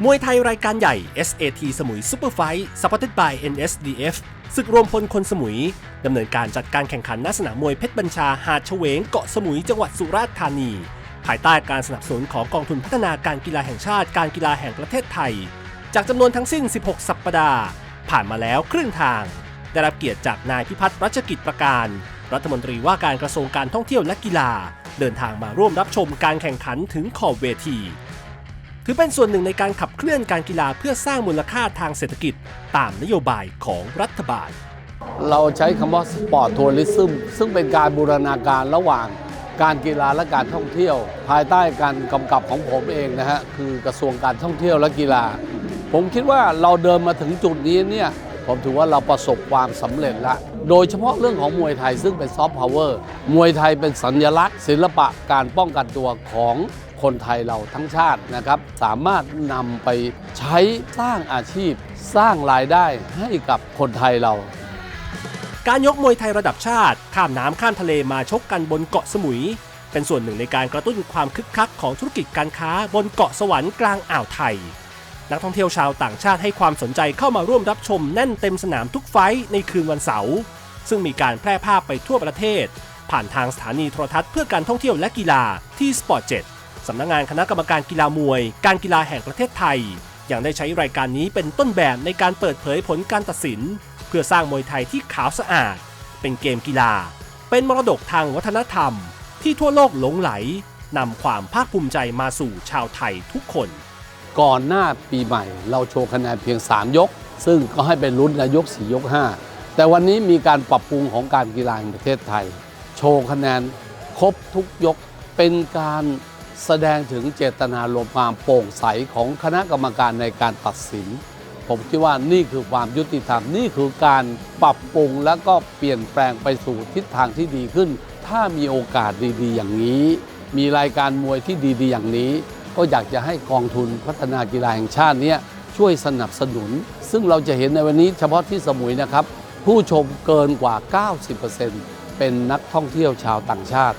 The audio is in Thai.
มวยไทยรายการใหญ่ SAT สมุย Super Fight Supported by NSDF ศึกรวมพลคนสมุย ดำเนินการจัดการแข่งขันณสนามมวยเพชรบัญชาหาดเฉวงเกาะสมุยจังหวัดสุราษฎร์ธานี ภายใต้การสนับสนุนของกองทุนพัฒนาการกีฬาแห่งชาติการกีฬาแห่งประเทศไทย จากจำนวนทั้งสิ้น 16 สัปดาห์ ผ่านมาแล้วครึ่งทาง ได้รับเกียรติจากนายพิพัฒน์รัชกิจประการ รัฐมนตรีว่าการกระทรวงการท่องเที่ยวและกีฬา เดินทางมาร่วมรับชมการแข่งขันถึงขอบเวที ถือเป็นส่วนหนึ่งในการขับเคลื่อนการกีฬาเพื่อสร้างมูลค่าทางเศรษฐกิจ ตามนโยบายของรัฐบาล เราใช้คำว่าสปอร์ตทัวริซึมซึ่งเป็นการบูรณาการระหว่างการกีฬาและการท่องเที่ยว ภายใต้การกำกับของผมเองนะฮะคือกระทรวงการท่องเที่ยวและกีฬา ผมคิดว่าเราเดินมาถึงจุดนี้เนี่ยผมถือว่าเราประสบความสำเร็จแล้ว โดยเฉพาะเรื่องของมวยไทยซึ่งเป็นซอฟต์พาวเวอร์มวยไทยเป็นสัญลักษณ์ ศิลปะการป้องกันตัวของคนไทยเราทั้งชาตินะครับ สามารถนำไปใช้สร้างอาชีพ สร้างรายได้ให้กับคนไทยเราการยกมวยไทยระดับชาติ ข้ามน้ำข้ามทะเลมาชกกันบนเกาะสมุย เป็นส่วนหนึ่งในการกระตุ้นความคึกคักของธุรกิจการค้าบนเกาะสวรรค์กลางอ่าวไทย นักท่องเที่ยวชาวต่างชาติให้ความสนใจเข้ามาร่วมรับชมแน่นเต็มสนามทุกไฟในคืนวันเสาร์ซึ่งมีการแพร่ภาพไปทั่วประเทศ ผ่านทางสถานีโทรทัศน์เพื่อการท่องเที่ยวและกีฬาที่ Sport 7สำนักงานคณะกรรมการกีฬามวย การกีฬาแห่งประเทศไทย ยังได้ใช้รายการนี้เป็นต้นแบบในการเปิดเผยผลการตัดสิน เพื่อสร้างมวยไทยที่ขาวสะอาด เป็นเกมกีฬา เป็นมรดกทางวัฒนธรรม ที่ทั่วโลกหลงไหลนำความภาคภูมิใจมาสู่ชาวไทยทุกคน ก่อนหน้าปีใหม่ เราโชว์คะแนนเพียง 3 ยก ซึ่งก็ให้เป็นลุ้นในยก 4 ยก 5 แต่วันนี้มีการปรับปรุงของการกีฬาแห่งประเทศไทย โชว์คะแนนครบทุกยกเป็นการแสดงถึงเจตนารมณ์ความโปร่งใสของคณะกรรมการในการตัดสิน ผมคิดว่านี่คือความยุติธรรมนี่คือการปรับปรุงแล้วก็เปลี่ยนแปลงไปสู่ทิศทางที่ดีขึ้น ถ้ามีโอกาสดีๆ อย่างนี้ มีรายการมวยที่ดีๆ อย่างนี้ ก็อยากจะให้กองทุนพัฒนากีฬาแห่งชาติเนี้ยช่วยสนับสนุน ซึ่งเราจะเห็นในวันนี้เฉพาะที่สมุยนะครับ ผู้ชมเกินกว่า 90%เป็นนักท่องเที่ยวชาวต่างชาติ